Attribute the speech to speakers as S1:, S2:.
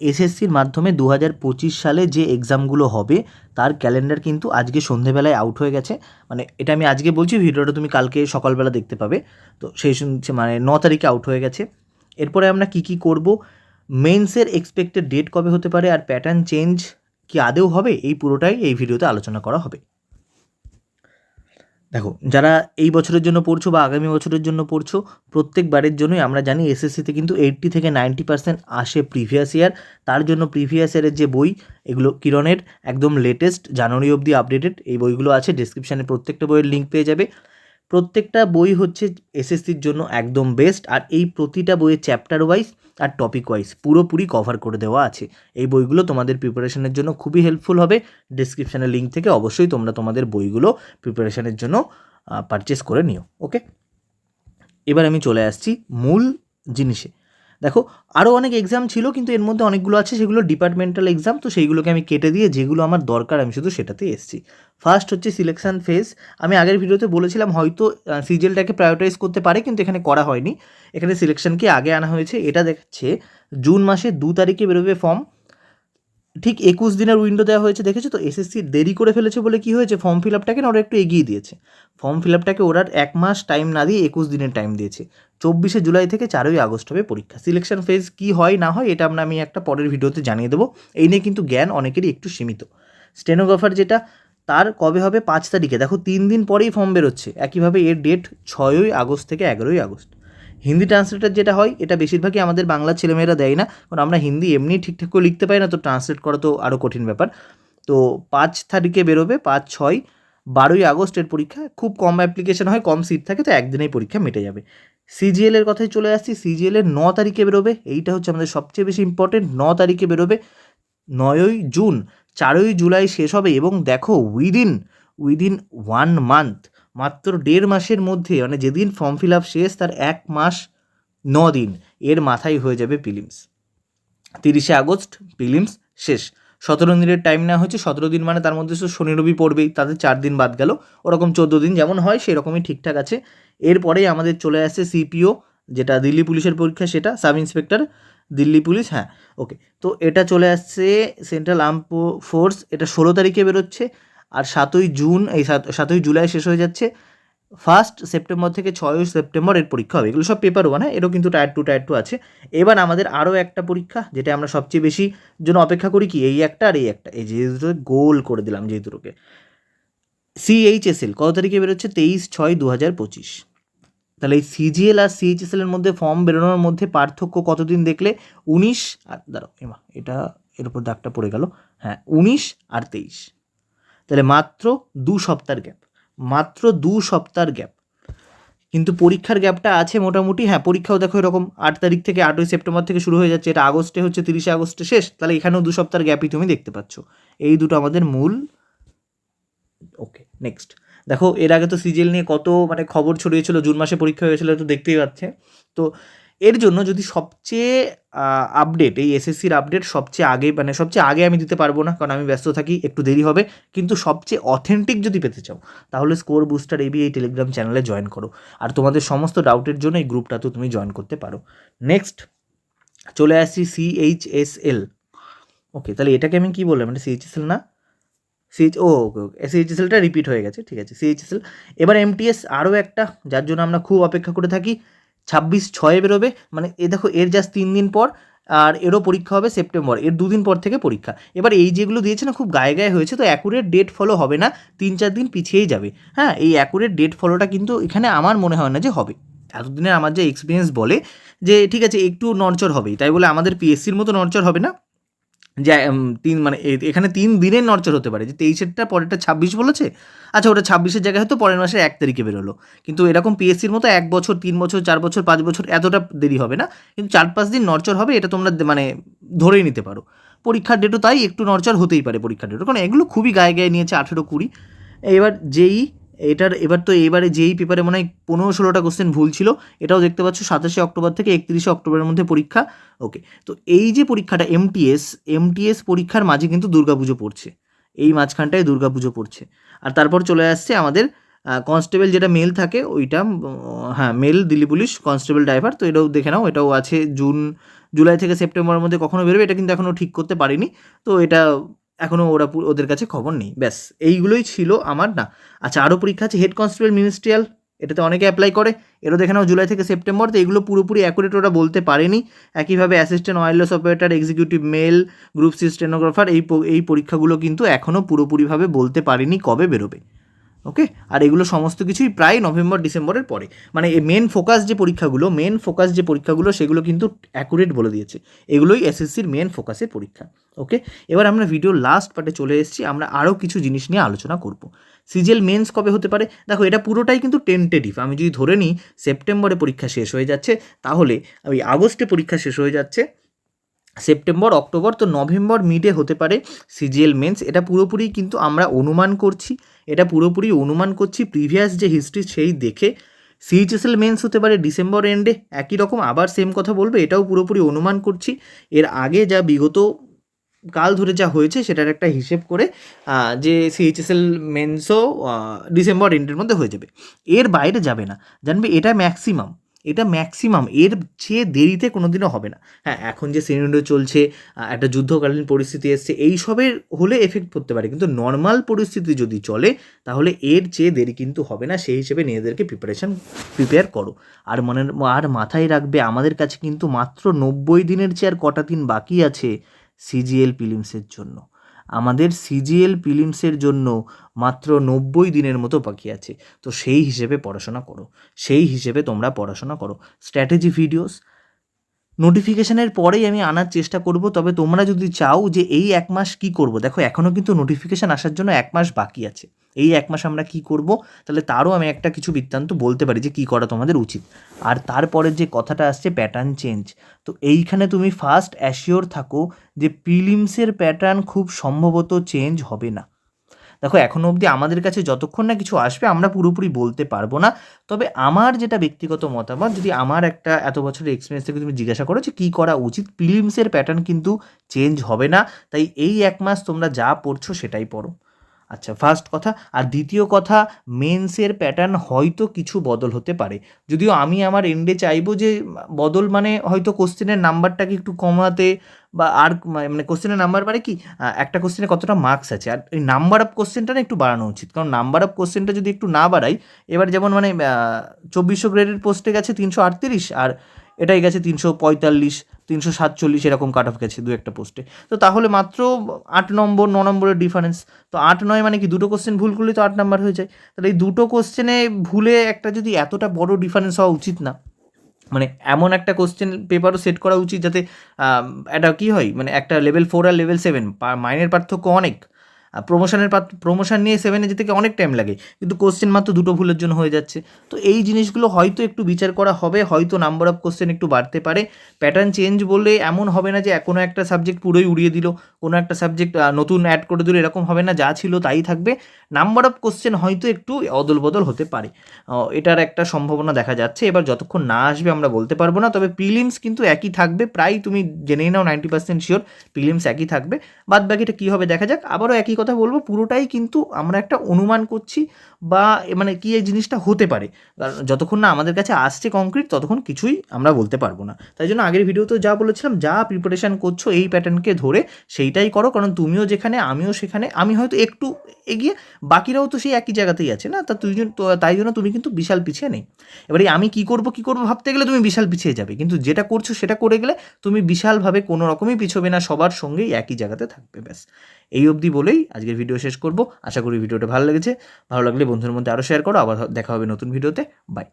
S1: এসএসসির মাধ্যমে দু হাজার পঁচিশ সালে যে এক্সামগুলো হবে, তার ক্যালেন্ডার কিন্তু আজকে সন্ধেবেলায় আউট হয়ে গেছে। মানে এটা আমি আজকে বলছি, ভিডিওটা তুমি কালকে সকালবেলা দেখতে পাবে। তো সেই মানে ন তারিখে আউট হয়ে গেছে। এরপরে আমরা কি কি করব? মেন্সের এক্সপেক্টেড ডেট কবে হতে পারে? আর প্যাটার্ন চেঞ্জ কি আদেও হবে? এই পুরোটাই এই ভিডিওতে আলোচনা করা হবে। দেখো, যারা এই বছরের জন্য পড়ছো বা আগামী বছরের জন্য পড়ছো, প্রত্যেকবারের জন্যই আমরা জানি এসএসসিতে কিন্তু এইটটি থেকে নাইনটি পার্সেন্ট আসে প্রিভিয়াস ইয়ার তার জন্য প্রিভিয়াস ইয়ারের যে বই, এগুলো কিরণের একদম লেটেস্ট জানুয়ারি অবধি আপডেটেড এই বইগুলো আছে। ডিসক্রিপশানে প্রত্যেকটা বইয়ের লিঙ্ক পেয়ে যাবে। প্রত্যেকটা বই হচ্ছে এসএসসির জন্য একদম বেস্ট আর এই প্রতিটা বইয়ের চ্যাপ্টার ওয়াইজ আর টপিক ওয়াইজ পুরোপুরি কভার করে দেওয়া আছে। এই বইগুলো তোমাদের প্রিপারেশনের জন্য খুবই হেল্পফুল হবে। ডিসক্রিপশানের লিঙ্ক থেকে অবশ্যই তোমরা তোমাদের বইগুলো প্রিপারেশনের জন্য পারচেস করে নিও ওকে এবার আমি চলে আসছি মূল জিনিসে। দেখো আরও অনেক এক্সাম ছিল, কিন্তু এর মধ্যে অনেকগুলো আছে, সেগুলো ডিপার্টমেন্টাল এক্সাম তো সেইগুলোকে আমি কেটে দিয়ে যেগুলো আমার দরকার, আমি শুধু সেটাতে এসেছি। ফার্স্ট হচ্ছে সিলেকশান ফেজ আমি আগের ভিডিওতে বলেছিলাম হয়তো সিজিএলটাকে প্রায়োরিটাইজ করতে পারে, কিন্তু এখানে করা হয়নি। এখানে সিলেকশনকে আগে আনা হয়েছে, এটা দেখাচ্ছে, জুন মাসের দু তারিখে বেরোবে ফর্ম ঠিক একুশ দিনের উইন্ডো দেওয়া হয়েছে, দেখেছ তো? এসএসসি দেরি করে ফেলেছে বলে কি হয়েছে? ফর্ম ফিল আপটাকে না ওরা একটু এগিয়ে দিয়েছে। ফর্ম ফিল আপটাকে ওরা এক মাস টাইম না দিয়ে একুশ দিনের টাইম দিয়েছে। চব্বিশে জুলাই থেকে চারই আগস্ট হবে পরীক্ষা। সিলেকশন ফেজ কি হয়, না হয়, এটা আমরা আমি একটা পরের ভিডিওতে জানিয়ে দেবো। এই নিয়ে কিন্তু জ্ঞান অনেকেরই একটু সীমিত। স্টেনোগ্রাফার যেটা, তার কবে হবে? পাঁচ তারিখে। দেখো, তিন দিন পরেই ফর্ম বেরোচ্ছে। একইভাবে এর ডেট ছয়ই আগস্ট থেকে এগারোই আগস্ট। হিন্দি ট্রান্সলেটার যেটা হয়, এটা বেশিরভাগই আমাদের বাংলা ছেলেমেয়েরা দেয় না। কারণ আমরা হিন্দি এমনি ঠিকঠাক করে লিখতে পারি না, তো ট্রান্সলেট করা তো আরও কঠিন ব্যাপার। তো পাঁচ তারিখে বেরোবে, পাঁচ, ছয়, বারোই আগস্টের পরীক্ষা। খুব কম অ্যাপ্লিকেশন হয়, কম সিট থাকে, তো একদিনেই পরীক্ষা মিটে যাবে। সিজিএল এর কথায় চলে আসছি। সিজিএল এর ন তারিখে বেরোবে, এইটা হচ্ছে আমাদের সবচেয়ে বেশি ইম্পর্টেন্ট ন তারিখে বেরোবে, নয়ই জুন, চারই জুলাই শেষ হবে এবং দেখো উইদিন উইদিন ওয়ান মান্থ মাত্র দেড় মাসের মধ্যে মানে যেদিন ফর্ম ফিল আপ শেষ, তার এক মাস ন দিন এর মাথায় হয়ে যাবে প্রিলিমস তিরিশে আগস্ট প্রিলিমস শেষ। সতেরো দিনের টাইম নেওয়া হয়েছে, সতেরো দিন মানে তার মধ্যে শনি, রবি পড়বেই, তাদের চার দিন বাদ গেল। ওরকম চোদ্দ দিন যেমন হয়, সেরকমই ঠিকঠাক আছে। এরপরেই আমাদের চলে আসছে সিপিও যেটা দিল্লি পুলিশের পরীক্ষা, সেটা সাব ইন্সপেক্টর, দিল্লি পুলিশ হ্যাঁ ওকে তো এটা চলে আসছে সেন্ট্রাল আর্ম ফোর্স এটা ষোলো তারিখে বেরোচ্ছে। আর সাতই জুন, এই সাত, সাতই জুলাই শেষ হয়ে যাচ্ছে। ফার্স্ট সেপ্টেম্বর থেকে ছয়ই সেপ্টেম্বর এর পরীক্ষা হবে। এগুলো সব পেপার ওয়ান হ্যাঁ এরও কিন্তু টায়ার টু টায়ার টু আছে। এবার আমাদের আরও একটা পরীক্ষা, যেটা আমরা সবচেয়ে বেশি জন্য অপেক্ষা করি কি, এই একটা আর এই একটা। এই যে গোল করে দিলাম যে দুটোকে সিএইচএসএল কত তারিখে বেরোচ্ছে? তেইশ ছয় দু হাজার পঁচিশ। তাহলে এই সিজিএল আর সিএইচএসএল এর মধ্যে ফর্ম বেরোনোর মধ্যে পার্থক্য কতদিন দেখলে? উনিশ আর, দাঁড়াও, এমা, এটা এর উপর দাগটা পড়ে গেল। হ্যাঁ উনিশ আর তেইশ। তাহলে মাত্র দু সপ্তাহের গ্যাপ মাত্র দু সপ্তাহের গ্যাপ কিন্তু পরীক্ষার গ্যাপটা আছে মোটামুটি হ্যাঁ পরীক্ষাও দেখো এরকম আট তারিখ থেকে আটই সেপ্টেম্বর থেকে শুরু হয়ে যাচ্ছে, এটা আগস্টে হচ্ছে, তিরিশে আগস্টে শেষ, তাহলে এখানেও দু সপ্তাহের গ্যাপই তুমি দেখতে পাচ্ছ। এই দুটো আমাদের মূল ওকে নেক্সট দেখো, এর আগে তো সিজিএল নিয়ে কত মানে খবর ছড়িয়েছিল, জুন মাসে পরীক্ষা হয়েছিল, তো দেখতেই পাচ্ছে। তো এর জন্য যদি সবচেয়ে আপডেট এই এসএসসির আপডেট সবচেয়ে আগে মানে সবচেয়ে আগে আমি দিতে পারব না, কারণ আমি ব্যস্ত থাকি, একটু দেরি হবে। কিন্তু সবচেয়ে অথেন্টিক যদি পেতে চাও, তাহলে স্কোর বুস্টার এবি এই টেলিগ্রাম চ্যানেলে জয়েন করো। আর তোমাদের সমস্ত ডাউটের জন্য এই গ্রুপটা তো তুমি জয়েন করতে পারো। নেক্সট চলে আসছি সিএইচএসএল ওকে তাহলে এটাকে আমি কী বললাম? এটা সিএইচএসএল না? সিএইচ ও ওকে ওকে সিএইচএসএলটা রিপিট হয়ে গেছে, ঠিক আছে। সিএইচএসএল এবার এমটিএস আরও একটা, যার জন্য আমরা খুব অপেক্ষা করে থাকি। ছাব্বিশ ছয়ে বেরোবে মানে এ দেখো, এর জাস্ট তিন দিন পর, আর এরও পরীক্ষা হবে সেপ্টেম্বর, এর দুদিন পর থেকে পরীক্ষা। এবার এই যেগুলো দিয়েছে না, খুব গায়ে গায়ে হয়েছে, তো অ্যাকুরেট ডেট ফলো হবে না, তিন চার দিন পিছিয়েই যাবে। হ্যাঁ এই অ্যাকুরেট ডেট ফলোটা কিন্তু এখানে আমার মনে হয় না যে হবে। এতদিনে আমার যে এক্সপিরিয়েন্স বলে যে, ঠিক আছে, একটু নড়চড় হবেই। তাই বলে আমাদের পিএসসির মতো নড়চড় হবে না? যে তিন মানে এখানে তিন দিনের নড়চড় হতে পারে। যে, তেইশেরটা, পরেরটা ছাব্বিশ বলেছে? আচ্ছা ওটা ছাব্বিশের জায়গায় হয়তো পরের মাসের এক তারিখে বেরোলো। কিন্তু এরকম পিএসসির মতো এক বছর, তিন বছর, চার বছর, পাঁচ বছর এতটা দেরি হবে না। কিন্তু চার, পাঁচ দিন নড়চড় হবে, এটা তোমরা মানে ধরেই নিতে পারো। পরীক্ষার ডেটও তাই, একটু নড়চড় হতেই পারে পরীক্ষার ডেটও কারণ এগুলো খুবই গায়ে গায়ে নিয়েছে আঠেরো কুড়ি। এবার, যেই এটার, এবার তো এবারে যেই পেপারে মনে হয় পনেরো ষোলোটা কোশ্চেন ভুল ছিল, এটাও দেখতে পাচ্ছ সাতাশে অক্টোবর থেকে একত্রিশে অক্টোবরের মধ্যে পরীক্ষা। ওকে তো এই যে পরীক্ষাটা এমটিএস এমটিএস পরীক্ষার মাঝে কিন্তু দুর্গাপুজো পড়ছে। এই মাঝখানটায় দুর্গাপুজো পড়ছে। আর তারপর চলে আসছে আমাদের কনস্টেবল যেটা মেল থাকে, ওইটা হ্যাঁ male Delhi police constable driver তো এটাও দেখে নাও, এটাও আছে জুন জুলাই থেকে সেপ্টেম্বরের মধ্যে কখনো বেরোবে, এটা কিন্তু এখনও ঠিক করতে পারিনি। তো এটা এখনও ওরা ওদের কাছে খবর নেই। ব্যাস, এইগুলোই ছিল আমার না। আচ্ছা আরও পরীক্ষা আছে হেড কনস্টেবল মিনিস্ট্রিয়াল এটাতে অনেকে অ্যাপ্লাই করে। এরও দেখে নাও, জুলাই থেকে সেপ্টেম্বর তো এগুলো পুরোপুরি অ্যাকুরেট ওরা বলতে পারেনি। একইভাবে assistant wireless operator executive male group C stenographer এই এই পরীক্ষাগুলো কিন্তু এখনও পুরোপুরিভাবে বলতে পারেনি কবে বেরোবে। ওকে আর এগুলো সমস্ত কিছুই প্রায় নভেম্বর ডিসেম্বরের পরে। মানে মেন ফোকাস যে পরীক্ষাগুলো মেন ফোকাস যে পরীক্ষাগুলো, সেগুলো কিন্তু অ্যাকুরেট বলে দিয়েছে। এগুলোই এসএসসির মেন ফোকাসের পরীক্ষা। ওকে এবার আমরা ভিডিও লাস্ট পার্টে চলে এসেছি, আমরা আরও কিছু জিনিস নিয়ে আলোচনা করব। সিজিএল মেন্স কবে হতে পারে? দেখো, এটা পুরোটাই কিন্তু টেন্টেটিভ আমি যদি ধরে নিই সেপ্টেম্বরে পরীক্ষা শেষ হয়ে যাচ্ছে, তাহলে ওই আগস্টে পরীক্ষা শেষ হয়ে যাচ্ছে। সেপ্টেম্বর অক্টোবর তো নভেম্বর মিডে হতে পারে সিজিএল মেন্স এটা পুরোপুরি কিন্তু আমরা অনুমান করছি। এটা পুরোপুরি অনুমান করছি প্রিভিয়াস যে হিস্ট্রি সেই দেখে। সিএইচএসএল মেন্স হতে পারে ডিসেম্বর এন্ডে একই রকম আবার সেম কথা বলবে, এটাও পুরোপুরি অনুমান করছি। এর আগে যা বিগত কাল ধরে যা হয়েছে সেটার একটা হিসেব করে যে সিএইচএসএল মেন্সও ডিসেম্বর এন্ডের মধ্যে হয়ে যাবে। এর বাইরে যাবে না। জানবে এটা ম্যাক্সিমাম এটা ম্যাক্সিমাম এর চেয়ে দেরিতে কোনোদিনও হবে না। হ্যাঁ এখন যে সিনেরিও চলছে একটা যুদ্ধকালীন পরিস্থিতি এসছে, এই সবের হলে এফেক্ট পড়তে পারে। কিন্তু নর্মাল পরিস্থিতি যদি চলে, তাহলে এর চেয়ে দেরি কিন্তু হবে না। সেই হিসেবে নিজেদেরকে প্রিপারেশন প্রিপেয়ার করো। আর মনে, আর মাথায় রাখবে, আমাদের কাছে কিন্তু মাত্র নব্বই দিনের চেয়ে আর কটা দিন বাকি আছে সিজিএল ফিলিমসের জন্য। আমাদের সিজিএল প্রিলিমসের জন্য মাত্র নব্বই দিনের মতো বাকি আছে। তো সেই হিসেবে পড়াশোনা করো। সেই হিসেবে তোমরা পড়াশোনা করো। স্ট্র্যাটেজি ভিডিওস নোটিফিকেশনের পরেই আমি আনার চেষ্টা করব। তবে তোমরা যদি চাও যে এই এক মাস কি করব, দেখো এখনও কিন্তু নোটিফিকেশান আসার জন্য এক মাস বাকি আছে। এই এক মাস আমরা কি করব? তাহলে তারও আমি একটা কিছু বৃত্তান্ত বলতে পারি যে কি করা তোমাদের উচিত। আর তারপরের যে কথাটা আসছে প্যাটার্ন চেঞ্জ তো এইখানে তুমি ফার্স্ট অ্যাসিওর থাকো যে প্রিলিমসের প্যাটার্ন খুব সম্ভবত চেঞ্জ হবে না। দেখো এখনও অবধি আমাদের কাছে যতক্ষণ না কিছু আসবে, আমরা পুরোপুরি বলতে পারব না। তবে আমার যেটা ব্যক্তিগত মতামত, যদি আমার একটা এত বছরের এক্সপিরিয়েন্স থেকে তুমি জিজ্ঞাসা করো যে, কী করা উচিত? প্রিলিমসের প্যাটার্ন কিন্তু চেঞ্জ হবে না। তাই এই এক মাস তোমরা যা পড়ছো সেটাই পড়ো। আচ্ছা ফার্স্ট কথা। আর দ্বিতীয় কথা মেন্সের প্যাটার্ন হয়তো কিছু বদল হতে পারে। যদিও আমি আমার এন্ডে চাইব যে, বদল মানে হয়তো কোশ্চেনের নাম্বারটাকে একটু কমাতে বা আর মানে কোশ্চেনের নাম্বার বাড়ে কি? একটা কোশ্চেনে কতটা মার্কস আছে? আর এই নাম্বার অফ কোশ্চেনটা না একটু বাড়ানো উচিত। কারণ নাম্বার অফ কোশ্চেনটা যদি একটু না বাড়াই, এবার যেমন মানে চব্বিশশো গ্রেডের পোস্টে গেছে তিনশো আটত্রিশ, আর এটাই গেছে তিনশো পঁয়তাল্লিশ, তিনশো সাতচল্লিশ এরকম কাট অফ গেছে দু একটা পোস্টে তো তাহলে মাত্র আট নম্বর, ন নম্বরের ডিফারেন্স তো আট নয় মানে কি, দুটো কোশ্চেন ভুল করলে তো আট নাম্বার হয়ে যায়। তাহলে এই দুটো কোশ্চেনে ভুলে একটা যদি এতটা বড় ডিফারেন্স হওয়া উচিত না মানে এমন একটা কোশ্চেন পেপারও সেট করা উচিত যাতে এটা কি হয়? মানে একটা লেভেল ফোর আর লেভেল সেভেন মাইনের পার্থক্য অনেক। প্রমোশনের প্রমোশন নিয়ে সেভেনে যেতে গিয়ে অনেক টাইম লাগে, কিন্তু কোশ্চেন মাত্র দুটো ভুলের জন্য হয়ে যাচ্ছে। তো এই জিনিসগুলো হয়তো একটু বিচার করা হবে, হয়তো নাম্বার অফ কোশ্চেন একটু বাড়তে পারে। প্যাটার্ন চেঞ্জ বললে এমন হবে না যে কোনো একটা সাবজেক্ট পুরোই উড়িয়ে দিল, কোনো একটা সাবজেক্ট নতুন অ্যাড করে দিল, এরকম হবে না, যা ছিল তাই থাকবে। নাম্বার অফ কোশ্চেন হয়তো একটু অদল বদল হতে পারে। এটার একটা সম্ভাবনা দেখা যাচ্ছে। এবার যতক্ষণ না আসবে আমরা বলতে পারব না, তবে প্রিলিমস কিন্তু একই থাকবে। প্রায় তুমি জেনেই নাও নাইনটি পার্সেন্ট শিওর প্রিলিমস একই থাকবে। বাদ বাকিটা কী হবে দেখা যাক, আবারও একই কথা বলব, পুরোটাই কিন্তু আমরা একটা অনুমান করছি বা মানে কি এই জিনিসটা হতে পারে। কারণ যতক্ষণ না আমাদের কাছে আসছে কংক্রিট ততক্ষণ কিছুই আমরা বলতে পারব না। তাই জন্য আগের ভিডিওতে যা বলেছিলাম, যা প্রিপারেশান করছ এই প্যাটার্নকে ধরে সেইটাই করো, কারণ তুমিও যেখানে, আমিও সেখানে, আমি হয়তো একটু এগিয়ে, বাকিরাও তো সেই একই জায়গাতেই আছে না? তা তুই তাই জন্য তুমি কিন্তু বিশাল পিছিয়ে নেই। এবারে আমি কি করব কি করব ভাবতে গেলে তুমি বিশাল পিছিয়ে যাবে। কিন্তু যেটা করছ সেটা করে গেলে তুমি বিশালভাবে কোনো রকমই পিছবে না, সবার সঙ্গেই একই জায়গাতে থাকবে, ব্যাস। এই অবধি বলেই আজকের ভিডিও শেষ করব। আশা করি ভিডিওটা ভালো লেগেছে। ভালো লাগলে বন্ধুদের মধ্যে আরও শেয়ার করো। আবার দেখা হবে নতুন ভিডিওতে বাই